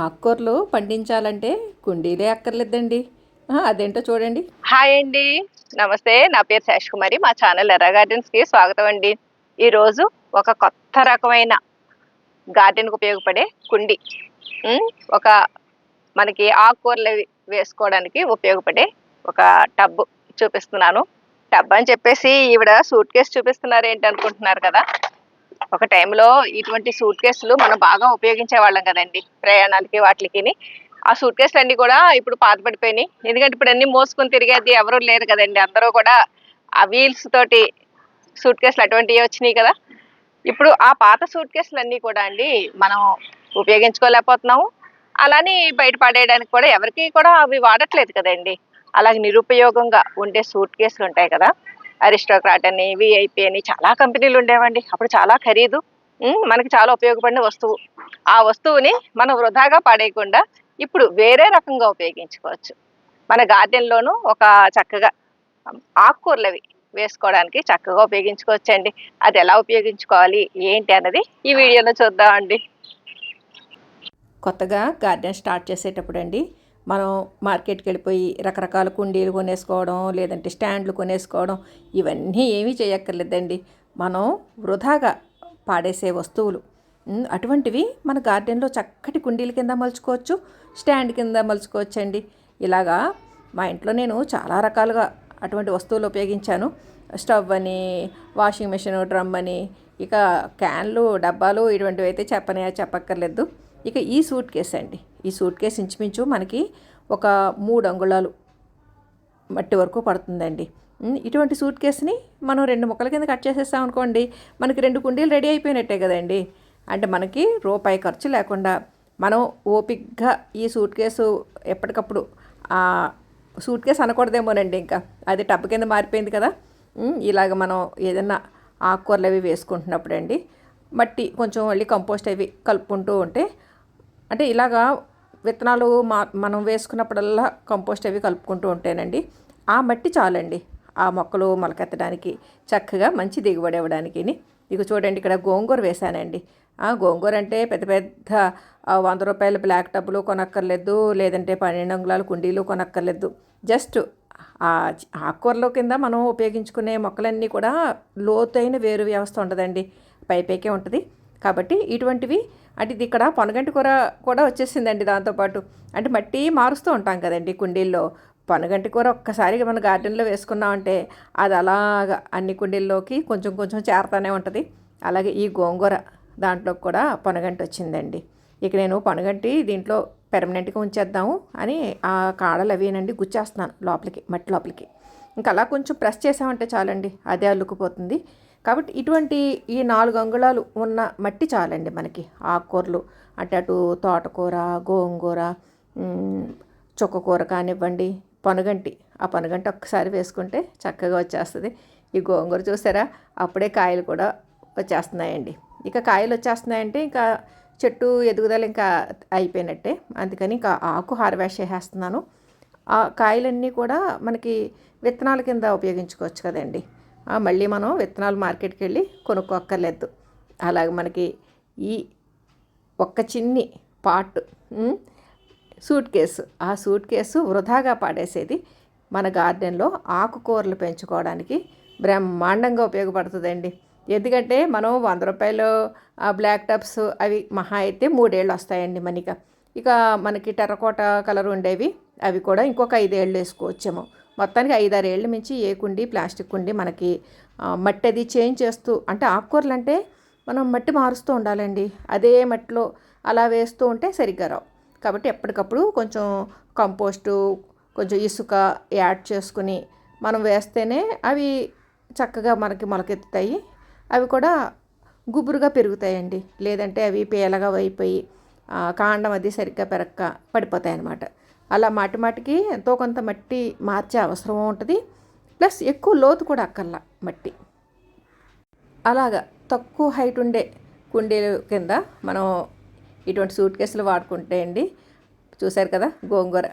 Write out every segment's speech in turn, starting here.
ఆకుకూరలు పండించాలంటే కుండీలే అక్కర్లేదండి. అదేంటో చూడండి. హాయ్ అండి. నమస్తే నా పేరు శేష్ కుమారి మా ఛానల్ ఎర్ర గార్డెన్స్కి స్వాగతం అండి. ఈరోజు ఒక కొత్త రకమైన గార్డెన్కి కు ఉపయోగపడే కుండి ఒక మనకి ఆకుకూరలు అవి వేసుకోవడానికి ఉపయోగపడే ఒక టబ్ చూపిస్తున్నాను. టబ్ అని చెప్పేసి ఈవిడ సూట్ కేసు చూపిస్తున్నారు ఏంటి అనుకుంటున్నారు కదా? ఒక టైంలో ఇటువంటి సూట్ కేసులు మనం బాగా ఉపయోగించే వాళ్ళం కదండి. ప్రయాణాలకి వాటికి ఆ సూట్ కేసులు అన్ని కూడా ఇప్పుడు పాతపడిపోయినాయి ఎందుకంటే ఇప్పుడు అన్ని మోసుకొని తిరిగేది ఎవరు లేరు కదండి. అందరూ కూడా ఆ వీల్స్ తోటి సూట్ కేసులు అటువంటివి వచ్చినాయి కదా. ఇప్పుడు ఆ పాత సూట్ కేసులు అన్నీ కూడా అండి మనం ఉపయోగించుకోలేకపోతున్నాము. అలానే బయట పడేయడానికి కూడా ఎవరికి కూడా అవి వాడట్లేదు కదండి. అలాగే నిరుపయోగంగా ఉండే సూట్ కేసులు ఉంటాయి కదా. అరిస్టోక్రాట్ అని విఐపి అని చాలా కంపెనీలు ఉండేవండి. అప్పుడు చాలా ఖరీదు. మనకి చాలా ఉపయోగపడిన వస్తువు. ఆ వస్తువుని మనం వృధాగా పడేయకుండా ఇప్పుడు వేరే రకంగా ఉపయోగించుకోవచ్చు. మన గార్డెన్లోనూ ఒక చక్కగా ఆకుకూరలు అవి వేసుకోవడానికి చక్కగా ఉపయోగించుకోవచ్చండి. అది ఎలా ఉపయోగించుకోవాలి? ఏంటి అన్నది ఈ వీడియోలో చూద్దామండి. కొత్తగా గార్డెన్ స్టార్ట్ చేసేటప్పుడు అండి మనం మార్కెట్కి వెళ్ళిపోయి రకరకాల కుండీలు కొనేసుకోవడం లేదంటే స్టాండ్లు కొనేసుకోవడం ఇవన్నీ ఏమీ చేయక్కర్లేదండి. మనం వృధాగా పాడేసే వస్తువులు. అటువంటివి మన గార్డెన్లో చక్కటి కుండీల కింద మలుచుకోవచ్చు స్టాండ్ కింద మలుచుకోవచ్చు అండి ఇలాగా మా ఇంట్లో నేను చాలా రకాలుగా అటువంటి వస్తువులు ఉపయోగించాను. స్టవ్ అని వాషింగ్ మెషిన్ డ్రమ్ అని ఇక క్యాన్లు డబ్బాలు ఇటువంటివి అయితే చెప్పనే చెప్పక్కర్లేదు. ఇక ఈ సూట్ కేస్ అండి. ఈ సూట్ కేస్ ఇంచుమించు మనకి ఒక మూడు అంగుళాలు మట్టి వరకు పడుతుందండి. ఇటువంటి సూట్ కేసుని మనం రెండు ముక్కల కింద కట్ చేసేస్తాం అనుకోండి మనకి రెండు కుండీలు రెడీ అయిపోయినట్టే కదండి. అంటే మనకి రూపాయి ఖర్చు లేకుండా మనం ఓపిక్గా ఈ సూట్ కేసు ఎప్పటికప్పుడు సూట్ కేసు అనకూడదేమోనండి ఇంకా. అది టబ్ కింద మారిపోయింది కదా. ఇలాగ మనం ఏదైనా ఆకుకూరలు అవి వేసుకుంటున్నప్పుడు అండి మట్టి కొంచెం మళ్ళీ కంపోస్ట్ అవి కలుపుకుంటూ ఉంటే అంటే ఇలాగా విత్తనాలు మా మనం వేసుకున్నప్పుడల్లా కంపోస్ట్ అవి కలుపుకుంటూ ఉంటేనండి ఆ మట్టి చాలండి. ఆ మొక్కలు మొలకెత్తడానికి చక్కగా మంచి దిగుబడి ఇవ్వడానికి ఇక చూడండి ఇక్కడ గోంగూర వేశానండి. ఆ గోంగూర అంటే పెద్ద పెద్ద వంద రూపాయల బ్లాక్ టబ్బులు కొనక్కర్లేదు లేదంటే పన్నెండు అంగుళాల కుండీలు కొనక్కర్లేదు. జస్ట్ ఆ ఆకుకూరల కింద మనం ఉపయోగించుకునే మొక్కలన్నీ కూడా లోతైన వేరు వ్యవస్థ ఉండదండి. పైపైకే ఉంటుంది. కాబట్టి ఇటువంటివి అంటే ఇది ఇక్కడ పొనగంటి కూర కూడా వచ్చేసిందండి దాంతోపాటు అంటే మట్టి మారుస్తూ ఉంటాం కదండి కుండీల్లో. పొనగంటి కూర ఒక్కసారి మన గార్డెన్లో వేసుకున్నామంటే అది అలాగా అన్ని కుండీల్లోకి కొంచెం కొంచెం చేరుతూనే ఉంటుంది. అలాగే ఈ గోంగూర దాంట్లో కూడా పొనగంటి వచ్చిందండి. ఇక నేను పొనగంటి దీంట్లో పెర్మనెంట్గా ఉంచేద్దాము అని ఆ కాడలు అవేనండి గుచ్చేస్తున్నాను లోపలికి మట్టి లోపలికి. ఇంకా అలా కొంచెం ప్రెస్ చేసామంటే చాలండి అదే అల్లుకుపోతుంది. కాబట్టి ఇటువంటి ఈ నాలుగు అంగుళాలు ఉన్న మట్టి చాలండి మనకి. ఆకుకూరలు అటు అటు తోటకూర గోంగూర చుక్కకూర కానివ్వండి పనుగంటి. ఆ పనుగంటి ఒక్కసారి వేసుకుంటే చక్కగా వచ్చేస్తుంది. ఈ గోంగూర చూసారా? అప్పుడే కాయలు కూడా వచ్చేస్తున్నాయండి. ఇక కాయలు వచ్చేస్తున్నాయంటే ఇంకా చెట్టు ఎదుగుదల ఇంకా అయిపోయినట్టే. అందుకని ఇంకా ఆకు హార్వెస్ట్ చేసేస్తున్నాను. ఆ కాయలన్నీ కూడా మనకి విత్తనాల కింద ఉపయోగించుకోవచ్చు కదండి. మళ్ళీ మనం విత్తనాలు మార్కెట్కి వెళ్ళి కొనుక్కోక్కర్లేదు. అలాగే మనకి ఈ ఒక్క చిన్ని పాట్ సూట్ కేసు. ఆ సూట్ కేసు వృధాగా పాడేసేది మన గార్డెన్లో ఆకుకూరలు పెంచుకోవడానికి బ్రహ్మాండంగా ఉపయోగపడుతుందండి. ఎందుకంటే మనం వంద రూపాయలు ఆ బ్లాక్ టప్స్ అవి మహా అయితే మూడేళ్ళు వస్తాయండి మనకి. ఇక మనకి టెర్రకోట కలర్ ఉండేవి అవి కూడా ఇంకొక ఐదేళ్ళు వేసుకోవచ్చేమో. మొత్తానికి ఐదారు ఏళ్ళ మించి ఏ కుండి ప్లాస్టిక్ కుండి మనకి మట్టి అది చేంజ్ చేస్తూ అంటే ఆకుకూరలు అంటే మనం మట్టి మారుస్తూ ఉండాలండి. అదే మట్టిలో అలా వేస్తూ ఉంటే సరిగ్గా రావు. కాబట్టి ఎప్పటికప్పుడు కొంచెం కంపోస్టు కొంచెం ఇసుక యాడ్ చేసుకుని మనం వేస్తేనే అవి చక్కగా మనకి మొలకెత్తుతాయి. అవి కూడా గుబురుగా పెరుగుతాయండి. లేదంటే అవి పేలగా అయిపోయి కాండం అది సరిగ్గా పెరక్క పడిపోతాయి అన్నమాట అలా మాటిమాటికి ఎంతో కొంత మట్టి మార్చే అవసరం ఉంటుంది. ప్లస్ ఎక్కువ లోతు కూడా అక్కర్లా మట్టి. అలాగా తక్కువ హైట్ ఉండే కుండీలు కింద మనం ఇటువంటి సూట్ కేసులు వాడుకుంటే అండి చూశారు కదా గోంగూర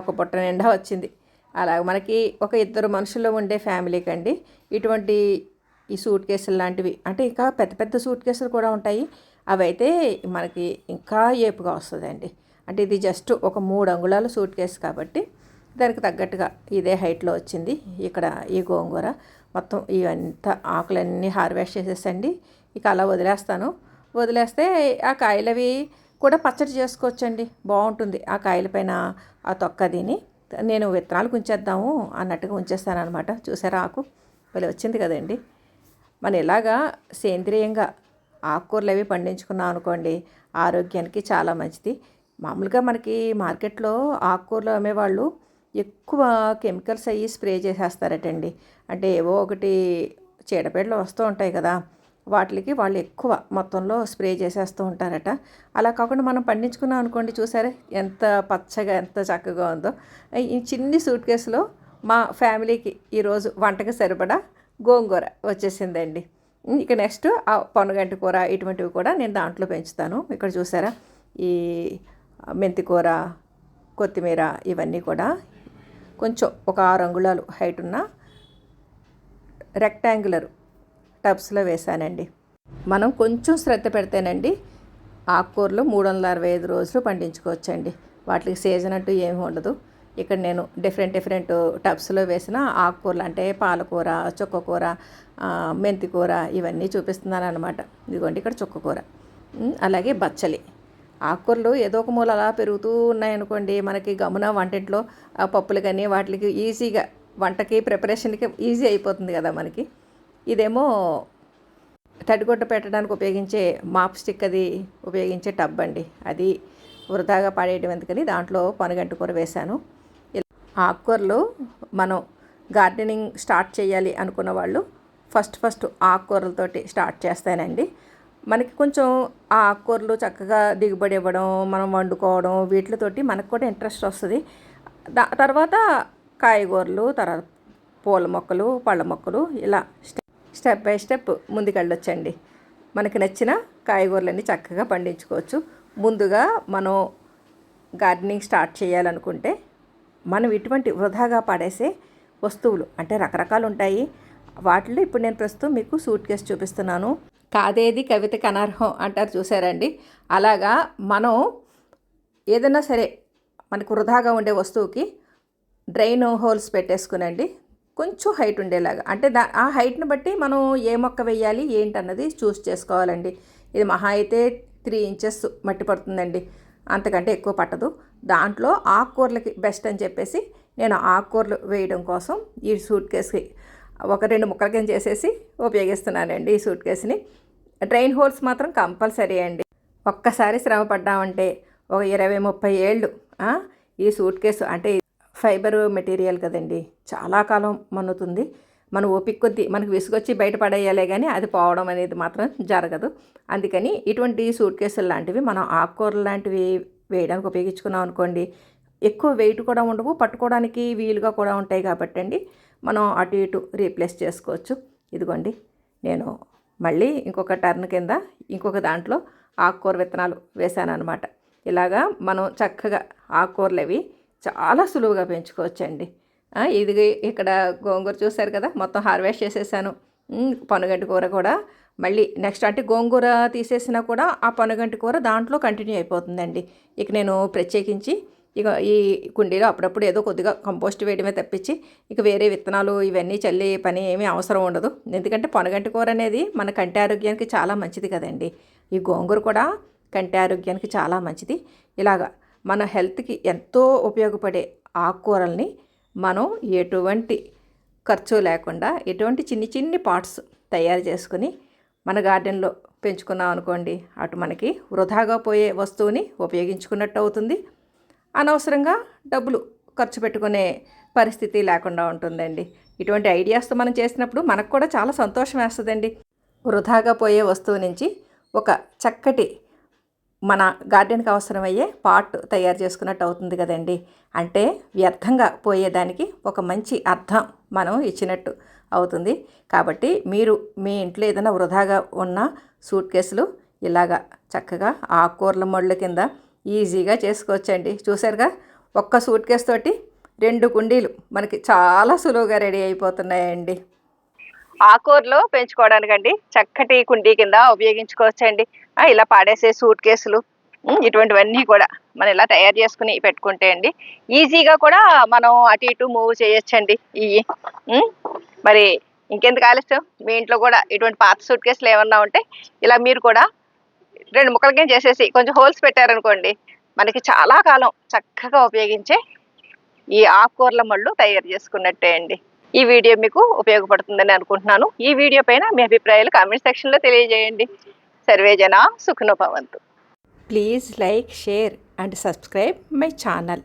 ఒక పుట్ట నిండా వచ్చింది. అలాగ మనకి ఒక ఇద్దరు మనుషులు ఉండే ఫ్యామిలీకి అండి ఇటువంటి ఈ సూట్ కేసులు లాంటివి అంటే ఇంకా పెద్ద పెద్ద సూట్ కేసులు కూడా ఉంటాయి. అవైతే మనకి ఇంకా ఏపుగా వస్తుందండి. అంటే ఇది జస్ట్ ఒక మూడు అంగుళాల సూట్ కేసు కాబట్టి దానికి తగ్గట్టుగా ఇదే హైట్లో వచ్చింది. ఇక్కడ ఈ గోంగూర మొత్తం ఇవంతా ఆకులన్నీ హార్వెస్ట్ చేసేసండి. ఇక అలా వదిలేస్తాను. వదిలేస్తే ఆ కాయలవి కూడా పచ్చడి చేసుకోవచ్చండి. బాగుంటుంది. ఆ కాయల పైన ఆ తొక్క దీని. నేను విత్తనాలు ఉంచేద్దాము అన్నట్టుగా ఉంచేస్తాను అనమాట చూసారా ఆకు? మళ్ళీ వచ్చింది కదండి. మనం ఇలాగా సేంద్రియంగా ఆకుకూరలు అవి పండించుకున్నాం అనుకోండి ఆరోగ్యానికి చాలా మంచిది. మామూలుగా మనకి మార్కెట్లో ఆకుకూరలు అమ్మేవాళ్ళు ఎక్కువ కెమికల్స్ అయ్యి స్ప్రే చేసేస్తారటండి. అంటే ఏవో ఒకటి చీడపీడలు వస్తూ ఉంటాయి కదా వాటికి వాళ్ళు ఎక్కువ మొత్తంలో స్ప్రే చేసేస్తూ ఉంటారట. అలా కాకుండా మనం పండించుకున్నాం అనుకోండి చూసారే ఎంత పచ్చగా ఎంత చక్కగా ఉందో. ఈ చిన్ని సూట్ కేసులో మా ఫ్యామిలీకి ఈరోజు వంటకి సరిపడా గోంగూర వచ్చేసిందండి. ఇక నెక్స్ట్ ఆ పొనగంటి కూర ఇటువంటివి కూడా నేను దాంట్లో పెంచుతాను. ఇక్కడ చూసారా ఈ మెంతికూర కొత్తిమీర ఇవన్నీ కూడా కొంచెం ఒక ఆరు అంగుళాలు హైట్ ఉన్న రెక్టాంగులర్ టబ్స్లో వేశానండి మనం కొంచెం శ్రద్ధ పెడితేనండి ఆకుకూరలు మూడు వందల అరవై ఐదు రోజులు పండించుకోవచ్చండి. వాటికి సీజన్ అంటూ ఏమి ఉండదు. ఇక్కడ నేను డిఫరెంట్ డిఫరెంట్ టబ్స్లో వేసిన ఆకుకూరలు అంటే పాలకూర చుక్కకూర మెంతికూర ఇవన్నీ చూపిస్తున్నాను అనమాట ఇదిగోండి ఇక్కడ చుక్కకూర. అలాగే బచ్చలి. ఆకుకూరలు ఏదో ఒక మూల అలా పెరుగుతూ ఉన్నాయనుకోండి మనకి గమున వంటింట్లో ఆ పప్పులు కానీ వాటికి ఈజీగా వంటకి ప్రిపరేషన్కి ఈజీ అయిపోతుంది కదా మనకి. ఇదేమో తడిగుడ్డ పెట్టడానికి ఉపయోగించే మాప్ స్టిక్ అది ఉపయోగించే టబ్ అండి. అది వృధాగా పాడేయడం ఎందుకని దాంట్లో పనుగంట కూర వేశాను. ఆకుకూరలు మనం గార్డెనింగ్ స్టార్ట్ చేయాలి అనుకున్న వాళ్ళు ఫస్ట్ ఫస్ట్ ఆకుకూరలతోటి స్టార్ట్ చేస్తానండి. మనకి కొంచెం ఆ ఆకుకూరలు చక్కగా దిగుబడి ఇవ్వడం మనం వండుకోవడం వీటితోటి మనకు కూడా ఇంట్రెస్ట్ వస్తుంది. దా తర్వాత కాయగూరలు తర్వాత పూల మొక్కలు పళ్ళ మొక్కలు ఇలా స్టెప్ స్టెప్ బై స్టెప్ ముందుకెళ్ళొచ్చండి. మనకి నచ్చిన కాయగూరలన్నీ చక్కగా పండించుకోవచ్చు. ముందుగా మనం గార్డెనింగ్ స్టార్ట్ చేయాలనుకుంటే మనం ఇటువంటి వృధాగా పడేసే వస్తువులు అంటే రకరకాలు ఉంటాయి. వాటిలో ఇప్పుడు నేను ప్రస్తుతం మీకు సూట్ కేసు చూపిస్తున్నాను. కాదేది కవితకి అనర్హం అంటారు చూసారండి. అలాగా మనం ఏదైనా సరే మనకు వృధాగా ఉండే వస్తువుకి డ్రైన్ హోల్స్ పెట్టేసుకునండి. కొంచెం హైట్ ఉండేలాగా. అంటే దా ఆ హైట్ని బట్టి మనం ఏ మొక్క వేయాలి ఏంటన్నది చూస్ చేసుకోవాలండి. ఇది మహా అయితే త్రీ ఇంచెస్ మట్టి పడుతుందండి. అంతకంటే ఎక్కువ పట్టదు. దాంట్లో ఆకుకూరలకి బెస్ట్ అని చెప్పేసి నేను ఆకుకూరలు వేయడం కోసం ఈ సూట్ కేసుకి ఒక రెండు ముక్కల కింద చేసేసి ఉపయోగిస్తున్నానండి ఈ సూట్ కేసుని. డ్రైన్ హోల్స్ మాత్రం కంపల్సరీ అండి. ఒక్కసారి శ్రమ పడ్డామంటే ఒక ఇరవై ముప్పై ఏళ్ళు ఈ సూట్ కేసు అంటే ఫైబర్ మెటీరియల్ కదండి. చాలా కాలం మన్నుతుంది. మన ఓపిక కొద్దీ మనకు విసుగొచ్చి బయటపడేయాలే కానీ అది పోవడం అనేది మాత్రం జరగదు. అందుకని ఇటువంటి సూట్ కేసులు లాంటివి మనం ఆకుకూరలు లాంటివి వేయడానికి ఉపయోగించుకున్నాం అనుకోండి ఎక్కువ వెయిట్ కూడా ఉండవు పట్టుకోవడానికి వీలుగా కూడా ఉంటాయి కాబట్టి అండి మనం అటు ఇటు రీప్లేస్ చేసుకోవచ్చు. ఇదిగోండి నేను మళ్ళీ ఇంకొక టర్న్ కింద ఇంకొక దాంట్లో ఆకుకూర విత్తనాలు వేశాను అనమాట ఇలాగా మనం చక్కగా ఆకుకూరలు అవి చాలా సులువుగా పెంచుకోవచ్చండి. ఇది ఇక్కడ గోంగూర చూశారు కదా మొత్తం హార్వెస్ట్ చేసేసాను. పనుగంటి కూర కూడా మళ్ళీ నెక్స్ట్ అంటే గోంగూర తీసేసినా కూడా ఆ పనుగంటి కూర దాంట్లో కంటిన్యూ అయిపోతుందండి. ఇక నేను ప్రత్యేకించి ఇక ఈ కుండీలో అప్పుడప్పుడు ఏదో కొద్దిగా కంపోస్ట్ వేయడమే తప్పించి ఇక వేరే విత్తనాలు ఇవన్నీ చల్లి పని ఏమీ అవసరం ఉండదు. ఎందుకంటే పొనగంటి కూర అనేది మన కంటి ఆరోగ్యానికి చాలా మంచిది కదండి. ఈ గోంగూర కూడా కంటి ఆరోగ్యానికి చాలా మంచిది. ఇలాగా మన హెల్త్కి ఎంతో ఉపయోగపడే ఆకుకూరల్ని మనం ఎటువంటి ఖర్చు లేకుండా ఎటువంటి చిన్ని చిన్ని పార్ట్స్ తయారు చేసుకుని మన గార్డెన్లో పెంచుకున్నాం అనుకోండి అటు మనకి వృధాగా పోయే వస్తువుని ఉపయోగించుకున్నట్టు అవుతుంది. అనవసరంగా డబ్బులు ఖర్చు పెట్టుకునే పరిస్థితి లేకుండా ఉంటుందండి. ఇటువంటి ఐడియాస్తో మనం చేసినప్పుడు మనకు కూడా చాలా సంతోషం వేస్తుందండి. వృధాగా పోయే వస్తువు నుంచి ఒక చక్కటి మన గార్డెన్కి అవసరమయ్యే పాట్ తయారు చేసుకున్నట్టు అవుతుంది కదండి. అంటే వ్యర్థంగా పోయేదానికి ఒక మంచి అర్థం మనం ఇచ్చినట్టు అవుతుంది. కాబట్టి మీరు మీ ఇంట్లో ఏదైనా వృధాగా ఉన్న సూట్ కేసులు ఇలాగా చక్కగా ఆకుకూరల మొళ్ళ కింద ఈజీగా చేసుకోవచ్చండి. చూసారుగా ఒక్క సూట్ కేస్ తోటి రెండు కుండీలు. మనకి చాలా సులువుగా రెడీ అయిపోతున్నాయండి. ఆకూరలో పెంచుకోవడానికండి చక్కటి కుండీ కింద ఉపయోగించుకోవచ్చండి. ఇలా పాడేసే సూట్ కేసులు ఇటువంటివన్నీ కూడా మనం ఇలా తయారు చేసుకుని పెట్టుకుంటే అండి ఈజీగా కూడా మనం అటు ఇటు మూవ్ చేయొచ్చండి. ఇవి మరి ఇంకెందుకు ఆలస్యం? మీ ఇంట్లో కూడా ఇటువంటి పాత సూట్ కేసులు ఏమన్నా ఉంటే ఇలా మీరు కూడా రెండు ముక్కలకి చేసేసి కొంచెం హోల్స్ పెట్టారనుకోండి మనకి చాలా కాలం చక్కగా ఉపయోగించే ఈ ఆకుకూరల మళ్ళు తయారు చేసుకున్నట్టే అండి. ఈ వీడియో మీకు ఉపయోగపడుతుందని అనుకుంటున్నాను. ఈ వీడియో పైన మీ అభిప్రాయాలు కామెంట్ సెక్షన్లో తెలియజేయండి. సర్వేజన సుఖనోభవంతు please like share and subscribe my channel